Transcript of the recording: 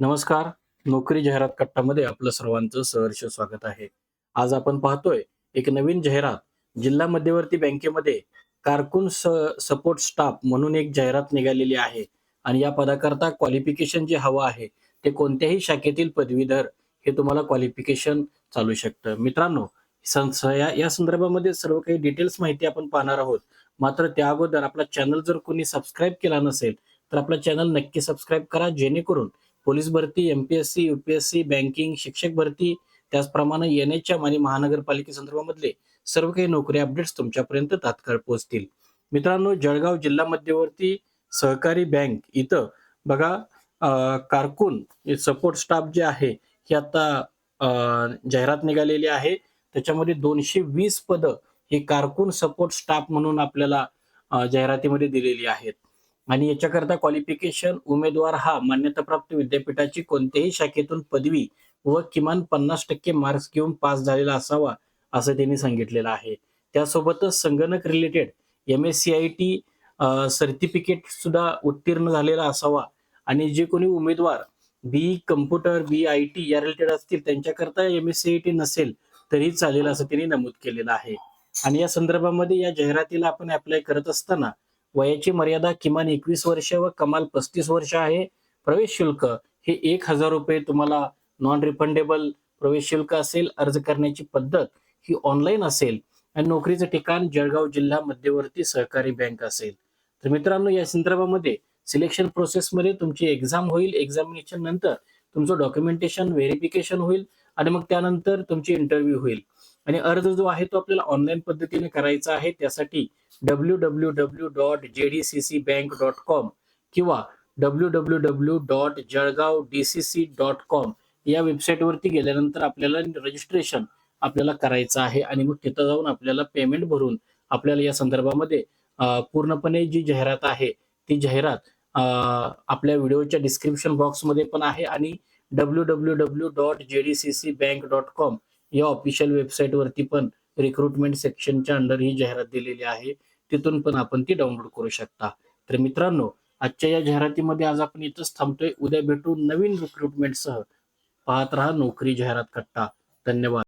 नमस्कार. नोकरी जाहिरात कट्टामध्ये आपलं सर्वांचं सहर्ष स्वागत आहे. आज आपण पाहतोय एक नवीन जाहिरात जिल्हा मध्यवर्ती बँकेमध्ये कारकून स सपोर्ट स्टाफ म्हणून एक जाहिरात निघालेली आहे. आणि या पदाकरता क्वालिफिकेशन जे हवं आहे ते कोणत्याही शाखेतील पदवीधर हे तुम्हाला क्वालिफिकेशन चालू शकतं. मित्रांनो सं- या या संदर्भामध्ये सर्व काही डिटेल्स माहिती आपण पाहणार आहोत. मात्र त्या अगोदर आपला चॅनल जर कोणी सबस्क्राईब केला नसेल तर आपला चॅनल नक्की सबस्क्राईब करा जेणेकरून पोलीस भरती एमपीएससी युपीएससी बँकिंग शिक्षक भरती त्याचप्रमाणे एन एच एम आणि महानगरपालिके संदर्भामधले सर्व काही नोकरी अपडेट्स तुमच्यापर्यंत तात्काळ पोहोचतील. मित्रांनो जळगाव जिल्हा मध्यवर्ती सहकारी बँक इथं बघा कारकून सपोर्ट स्टाफ जे आहे हे आता जाहिरात निघालेली आहे. त्याच्यामध्ये दोनशे वीस पदं ही कारकून सपोर्ट स्टाफ म्हणून आपल्याला जाहिरातीमध्ये दिलेली आहेत. आणि याच्याकरता क्वालिफिकेशन उमेदवार हा मान्यताप्राप्त विद्यापीठाची कोणत्याही शाखेतून पदवी व किमान पन्नास टक्के मार्क्स घेऊन पास झालेला असावा असं त्यांनी सांगितलेलं आहे. त्यासोबतच संगणक related M S C I T certificate सुद्धा उत्तीर्ण झालेला असावा. आणि जे कोणी उमेदवार B computer B I T या रिलेटेड असतील त्यांच्याकरता M S C I T नसेल तरी चालेल असं त्यांनी नमूद केलेलं आहे. आणि या संदर्भामध्ये या जाहिरातीला आपण अप्लाय करत असताना वयाची मर्यादा किमान एकवीस वर्ष व कमाल पस्तीस वर्ष आहे. प्रवेश शुल्क हे एक हजार रुपये तुम्हाला नॉन रिफंडेबल प्रवेश शुल्क असेल. अर्ज करण्याची पद्धत ही ऑनलाईन असेल. आणि नोकरीचं ठिकाण जळगाव जिल्हा मध्यवर्ती सहकारी बँक असेल. तर मित्रांनो या संदर्भामध्ये सिलेक्शन प्रोसेसमध्ये तुमची एक्झाम होईल. एक्झामिनेशन नंतर तुमचं डॉक्युमेंटेशन व्हेरिफिकेशन होईल. आणि मग त्यानंतर तुमची इंटरव्ह्यू होईल. आणि अर्ज जो आहे तो आपल्याला ऑनलाईन पद्धतीने करायचा आहे त्यासाठी W W W dot J D C C bank dot com किंवा W W W dot Jalgaon D C C dot com या वेबसाईटवरती गेल्यानंतर आपल्याला रजिस्ट्रेशन आपल्याला करायचं आहे आणि मग तिथं जाऊन आपल्याला पेमेंट भरून आपल्याला या संदर्भामध्ये पूर्णपणे जी जाहिरात आहे ती जाहिरात आपल्या व्हिडिओच्या डिस्क्रिप्शन बॉक्समध्ये पण आहे आणि W W W dot J D C C bank dot com या ऑफिशियल वेबसाईटवरती पण रिक्रुटमेंट सेक्शनच्या अंडर ही जाहिरात दिलेली आहे. तिथून पण आपण ती डाउनलोड करू शकता. तर मित्रांनो आजच्या या जाहिरातीमध्ये आज आपण इथंच थांबतोय. उद्या भेटू नवीन रिक्रुटमेंटसह पाहत रहा नोकरी जाहिरात कट्टा. धन्यवाद.